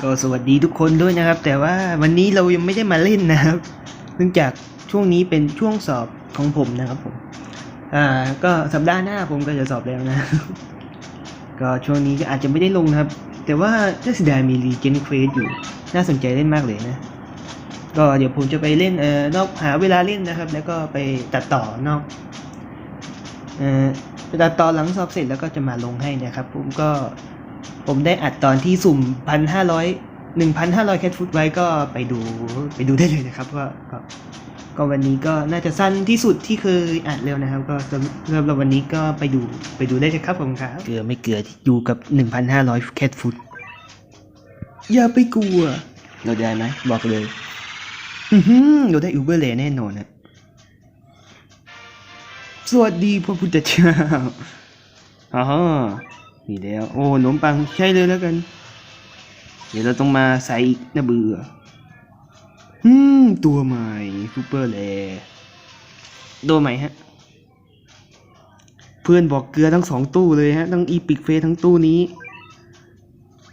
ก็สวัสดีทุกคนด้วยนะครับ แต่ว่าวันนี้เรายังไม่ได้มาเล่นนะครับ เนื่องจากช่วงนี้เป็นช่วงสอบของผมนะครับผม อ่า ก็สัปดาห์หน้าผมก็จะสอบแล้วนะ ก็ช่วงนี้ก็อาจจะไม่ได้ลงนะครับ แต่ว่าถ้าเสียดายมีรีเจนเควสอยู่ น่าสนใจเล่นมากเลยนะ ก็เดี๋ยวผมจะไปเล่นเอ่อนอกหาเวลาเล่นนะครับ แล้วก็ไปตัดต่อนอกเอ่อ ไปตัดต่อหลังสอบเสร็จแล้วก็จะมาลงให้นะครับ ผมก็ผมได้อัดตอนที่สุ่มพันห้าร้อยหนึ่งพันห้าร้อยแคทฟุตไว้ก็ไปดูไปดูได้เลยนะครับก็ก็ก็วันนี้ก็น่าจะสั้นที่สุดที่เคยอัดเร็วนะครับ ก็สำสำหรับวันนี้ก็ไปดูไปดูได้เลยครับผมครับเกลือไม่เกลืออยู่กับหนึ่งพันห้าร้อยแคทฟุตอย่าไปกลัวเราได้ไหมบอกเลย อือหือเราได้อูเบอร์เลแน่นอนนะ สวัสดีพระพุทธเจ้าอ๋อมีแล้ว โอ้ขนมปังใช่เลยแล้วกัน เดี๋ยวเราต้องมาใส่อีกนะเบื่ออืม ตัวใหม่ซูเปอร์แลตัวใหม่ฮะ เพื่อนบอกเกลือทั้งสองตู้เลยฮะ ทั้งอีพิกเฟทั้งตู้นี้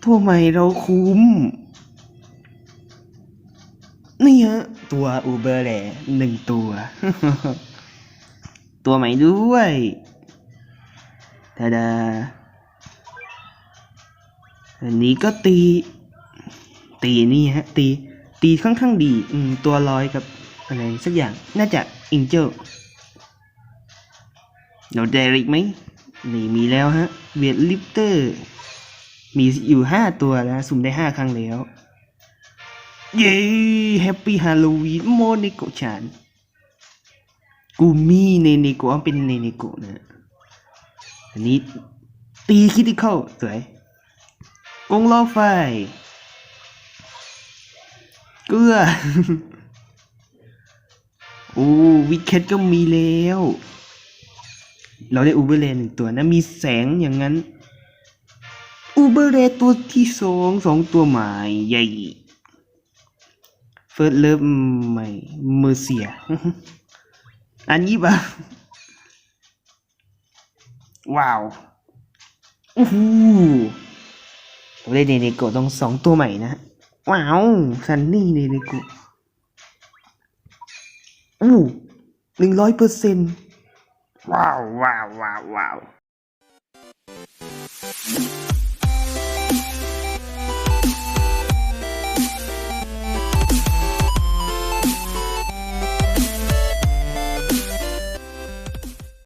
ตัวใหม่เราคุ้ม นี่ฮะ ตัวอูเบอร์แหละหนึ่งตัว ตัวใหม่ด้วยทาดาอันนี้ก็ตี ตีนี่ฮะ ตี ตีค่อนข้างดี อืม ตัวลอยกับอะไรสักอย่าง น่าจะอิงเจลเดี๋ยวเดริกไหมนี่มีแล้วฮะ เวทลิฟเตอร์ มีอยู่ห้าตัวแล้วสุ่มได้ห้าครั้งแล้ว เย้ แฮปปี้ฮาโลวีนโมเนโกชาน กูมีเนเนโกะเป็นเนเนโกะนะ อันนี้ตีคิติเข้าสวยกงล้อไฟเกลือโอ้วิกเก็ตก็มีแล้ว เราได้อูเบอร์เลนหนึ่งตัวนะ มีแสงอย่างนั้น อูเบอร์เลตัวที่สองสองตัวใหม่ใหญ่เฟิร์สเลิฟใหม่เมอร์เซีย อันนี้ปะว้าวโอ้โหเราได้เนเนโกะต้องสองตัวใหม่นะ ว้าวซันนี่เนเนโกะอู้หนึ่งร้อยเปอร์เซ็นต์ว้าวว้าวว้าวว้าว